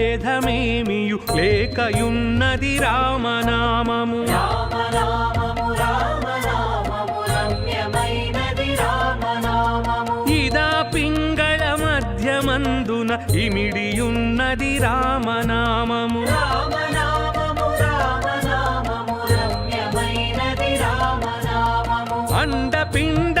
భేదమేమియు? లేకయున్నది రామనామము. ఇదా పింగళ మధ్యమందున ఇమిడియున్నది రామనామము. రామనామము రామనామము రమ్యమైనది రామనామము. అండపిండ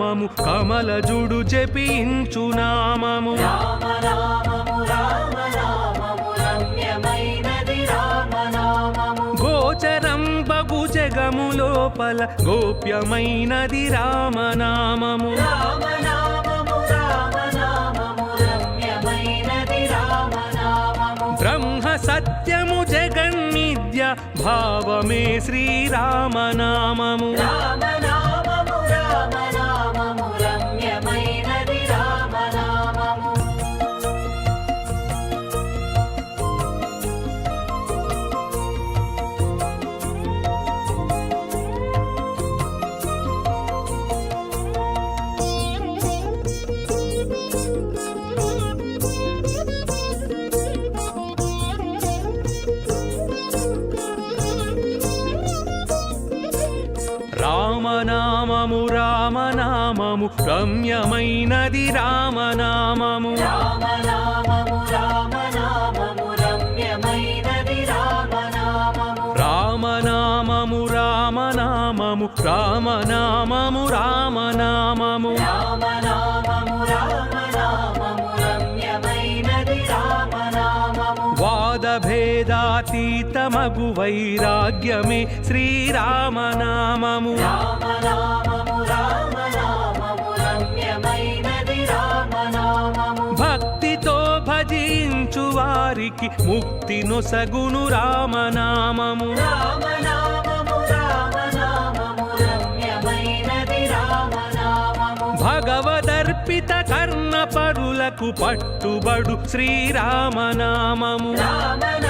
ఉపదేశనామము కమలజుడు జపించు నామము. రమ్యమైనది రామనామము. గోచరం బగు జగము లోపల గోప్యమైనది రామనామము. రమ్యమైనది రామనామము. బ్రహ్మ సత్యము జగన్నిద్య భావమే శ్రీరామనామము. రామనామము రామనామము రామనామము రమ్యమైనది రామనామము. రామనామము రామనామము రామనామము. రామనామము రామనామము రామనామము రామనామము. రామనామము రామనామము రమ్యమైనది రామనామము. వాద భేదాతీతమగు వైరాగ్యమే శ్రీరామనామము. రామనామము భక్తితో భజించు వారికి ముక్తి నొసగును రామనామము. భగవదర్పిత కర్ణ పరులకు పట్టుబడు శ్రీరామనామము. రామనామము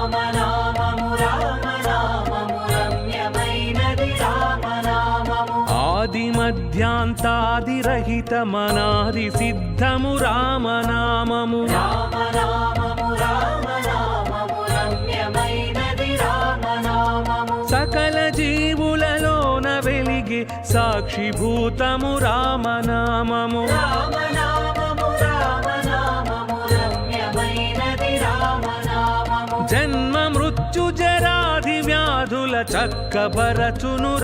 మధ్యాంతాదిరహిత మనాది సిద్ధము రామనామము. సకల జీవులలోన వెలిగి సాక్షిభూతము రామనామము రామనామము జన్మ మృత్యు జరాది వ్యాధుల చక్కబరచును